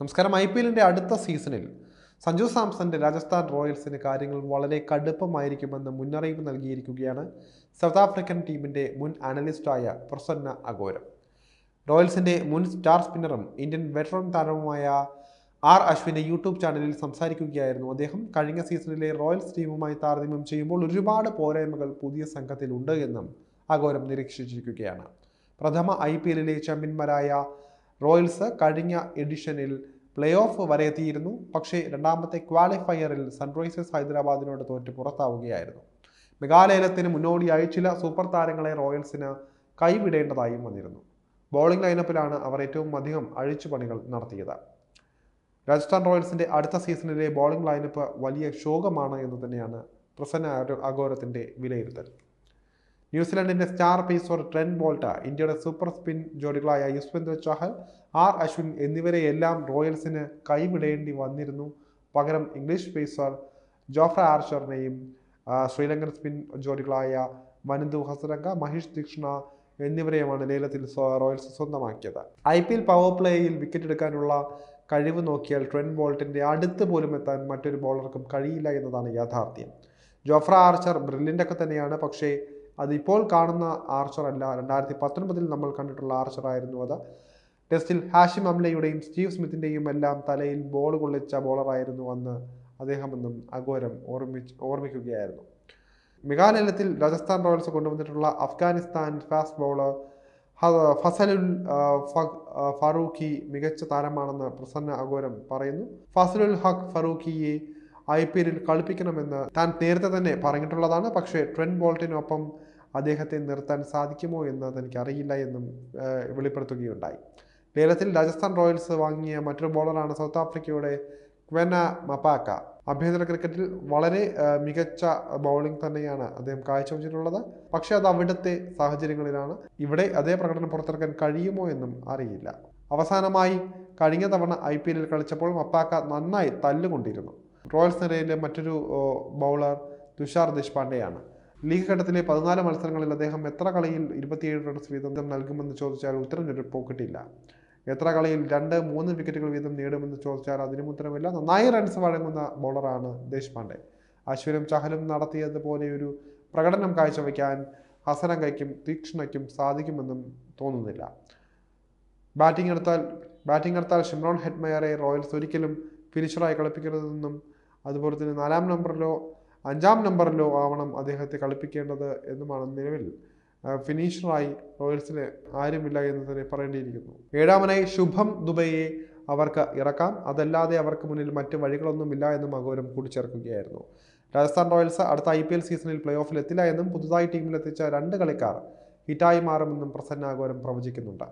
നമസ്കാരം. I P എല്ലിന്റെ അടുത്ത സീസണിൽ സഞ്ജു സാംസന്റെ രാജസ്ഥാൻ റോയൽസിന് കാര്യങ്ങൾ വളരെ കടുപ്പമായിരിക്കുമെന്ന് മുന്നറിയിപ്പ് നൽകിയിരിക്കുകയാണ് സൗത്ത് ആഫ്രിക്കൻ ടീമിന്റെ മുൻ അനലിസ്റ്റായ പ്രസന്ന അഗോരം. റോയൽസിന്റെ മുൻ സ്റ്റാർ സ്പിന്നറും ഇന്ത്യൻ വെറ്ററൻ താരവുമായ ആർ അശ്വിന്റെ യൂട്യൂബ് ചാനലിൽ സംസാരിക്കുകയായിരുന്നു അദ്ദേഹം. കഴിഞ്ഞ സീസണിലെ റോയൽസ് ടീമുമായി താരതമ്യം ചെയ്യുമ്പോൾ ഒരുപാട് പോരായ്മകൾ പുതിയ സംഘത്തിലുണ്ട് എന്നും അഗോരം നിരീക്ഷിച്ചിരിക്കുകയാണ്. പ്രഥമ ഐ പി എല്ലിലെ ചാമ്പ്യന്മാരായ റോയൽസ് കഴിഞ്ഞ എഡിഷനിൽ പ്ലേ ഓഫ് വരെ എത്തിയിരുന്നു. പക്ഷേ രണ്ടാമത്തെ ക്വാളിഫയറിൽ സൺറൈസേഴ്സ് ഹൈദരാബാദിനോട് തോറ്റ് പുറത്താവുകയായിരുന്നു. മെഗാലയലത്തിന് മുന്നോടിയായി ചില സൂപ്പർ താരങ്ങളെ റോയൽസിന് കൈവിടേണ്ടതായും വന്നിരുന്നു. ബോളിംഗ് ലൈനപ്പിലാണ് അവർ ഏറ്റവും അധികം അഴിച്ചുപണികൾ നടത്തിയത്. രാജസ്ഥാൻ റോയൽസിന്റെ അടുത്ത സീസണിലെ ബോളിംഗ് ലൈനപ്പ് വലിയ ശോകമാണ് എന്ന് തന്നെയാണ് പ്രസന്ന അഗോരത്തിന്റെ വിലയിരുത്തൽ. ന്യൂസിലൻഡിന്റെ സ്റ്റാർ പേസർ ട്രെൻ ബോൾട്ട ഇന്ത്യയുടെ സൂപ്പർ സ്പിൻ ജോഡികളായ യുസ്വേന്ദ്ര ചഹൽ ആർ അശ്വിൻ എന്നിവരെയെല്ലാം റോയൽസിന് കൈവിടേണ്ടി വന്നിരുന്നു. പകരം ഇംഗ്ലീഷ് പേസർ ജോഫ്ര ആർച്ചറിനെയും ശ്രീലങ്കൻ സ്പിൻ ജോഡികളായ വനന്തു ഹസരംഗ മഹേഷ് ദീക്ഷണ എന്നിവരെയുമാണ് ലേലത്തിൽ റോയൽസ് സ്വന്തമാക്കിയത്. ഐ പി എൽ പവർ പ്ലേയിൽ വിക്കറ്റ് എടുക്കാനുള്ള കഴിവ് നോക്കിയാൽ ട്രെൻ ബോൾട്ടിന്റെ അടുത്ത് പോലും എത്താൻ മറ്റൊരു ബോളർക്കും കഴിയില്ല എന്നതാണ് യാഥാർത്ഥ്യം. ജോഫ്ര ആർച്ചർ ബ്രില്ലിന്റെ ഒക്കെ തന്നെയാണ് പക്ഷേ അതിപ്പോൾ കാണുന്ന ആർച്ചർ അല്ല. രണ്ടായിരത്തി പത്തൊൻപതിൽ നമ്മൾ കണ്ടിട്ടുള്ള ആർച്ചർ ആയിരുന്നു അത്. ടെസ്റ്റിൽ ഹാഷിം അംലയുടെയും സ്റ്റീവ് സ്മിത്തിന്റെയും എല്ലാം തലയിൽ ബോൾ കൊള്ളിച്ച ബോളറായിരുന്നു അന്ന് അദ്ദേഹമെന്നും അഘോരം ഓർമ്മിച്ച് ഓർമ്മിക്കുകയായിരുന്നു. മെഗാലയത്തിൽ രാജസ്ഥാൻ റോയൽസ് കൊണ്ടുവന്നിട്ടുള്ള അഫ്ഗാനിസ്ഥാൻ ഫാസ്റ്റ് ബൗളർ ഫസലുൽ ഫറൂഖി മികച്ച താരമാണെന്ന് പ്രസന്ന അഘോരം പറയുന്നു. ഫസലുൽ ഹഖ് ഫറൂഖിയെ ഐ പി എല്ലിൽ കളിപ്പിക്കണമെന്ന് താൻ നേരത്തെ തന്നെ പറഞ്ഞിട്ടുള്ളതാണ്. പക്ഷേ ട്രെൻ ബോൾട്ടിനൊപ്പം അദ്ദേഹത്തെ നിർത്താൻ സാധിക്കുമോ എന്ന് തനിക്ക് അറിയില്ല എന്നും വെളിപ്പെടുത്തുകയുണ്ടായി. ലേലത്തിൽ രാജസ്ഥാൻ റോയൽസ് വാങ്ങിയ മറ്റൊരു ബോളറാണ് സൗത്ത് ആഫ്രിക്കയുടെ ക്വെന മപാക്ക. ആഭ്യന്തര ക്രിക്കറ്റിൽ വളരെ മികച്ച ബൗളിംഗ് തന്നെയാണ് അദ്ദേഹം കാഴ്ചവെച്ചിട്ടുള്ളത്. പക്ഷേ അത് അവിടുത്തെ സാഹചര്യങ്ങളിലാണ്. ഇവിടെ അതേ പ്രകടനം പുറത്തിറക്കാൻ കഴിയുമോ എന്നും അറിയില്ല. അവസാനമായി കഴിഞ്ഞ തവണ ഐ പി എല്ലിൽ കളിച്ചപ്പോൾ മപ്പാക്ക നന്നായി തല്ലുകൊണ്ടിരുന്നു. റോയൽസ് നിരയിലെ മറ്റൊരു ബൗളർ തുഷാർ ദേശ്പാണ്ഡെയാണ്. ലീഗ് ഘട്ടത്തിലെ പതിനാല് മത്സരങ്ങളിൽ അദ്ദേഹം എത്ര കളിയിൽ ഇരുപത്തിയേഴ് റൺസ് വീതം നൽകുമെന്ന് ചോദിച്ചാൽ ഉത്തരം പോക്കിട്ടില്ല എത്ര കളിയിൽ രണ്ട് മൂന്ന് വിക്കറ്റുകൾ വീതം നേടുമെന്ന് ചോദിച്ചാൽ അതിനും ഉത്തരമില്ല. നന്നായി റൺസ് വഴങ്ങുന്ന ബൗളറാണ് ദേശ്പാണ്ഡെ. അശ്വിനും ചഹലും നടത്തിയതുപോലെ ഒരു പ്രകടനം കാഴ്ചവെക്കാൻ ഹസനങ്കയ്ക്കും തീക്ഷ്ണയ്ക്കും സാധിക്കുമെന്നും തോന്നുന്നില്ല. ബാറ്റിംഗ് എടുത്താൽ ബാറ്റിംഗ് എടുത്താൽ ഷിംറോൺ ഹെഡ്മയറെ റോയൽസ് ഒരിക്കലും ഫിനിഷറായി കളിപ്പിക്കരുതെന്നും അതുപോലെ തന്നെ നാലാം നമ്പറിലോ അഞ്ചാം നമ്പറിലോ ആവണം അദ്ദേഹത്തെ കളിപ്പിക്കേണ്ടത് എന്നുമാണ് നിലവിൽ ഫിനിഷറായി റോയൽസിന് ആരുമില്ല എന്ന് തന്നെ പറയേണ്ടിയിരിക്കുന്നു. ഏഴാമനായി ശുഭം ദുബൈയെ അവർക്ക് ഇറക്കാം. അതല്ലാതെ അവർക്ക് മുന്നിൽ മറ്റ് വഴികളൊന്നുമില്ല എന്നും അഗോരം കൂട്ടിച്ചേർക്കുകയായിരുന്നു. രാജസ്ഥാൻ റോയൽസ് അടുത്ത ഐ പി എൽ സീസണിൽ പ്ലേ ഓഫിൽ എത്തില്ല എന്നും പുതുതായി ടീമിലെത്തിച്ച രണ്ട് കളിക്കാർ ഹിറ്റായി മാറുമെന്നും പ്രസന്ന അഗോരം പ്രവചിക്കുന്നുണ്ട്.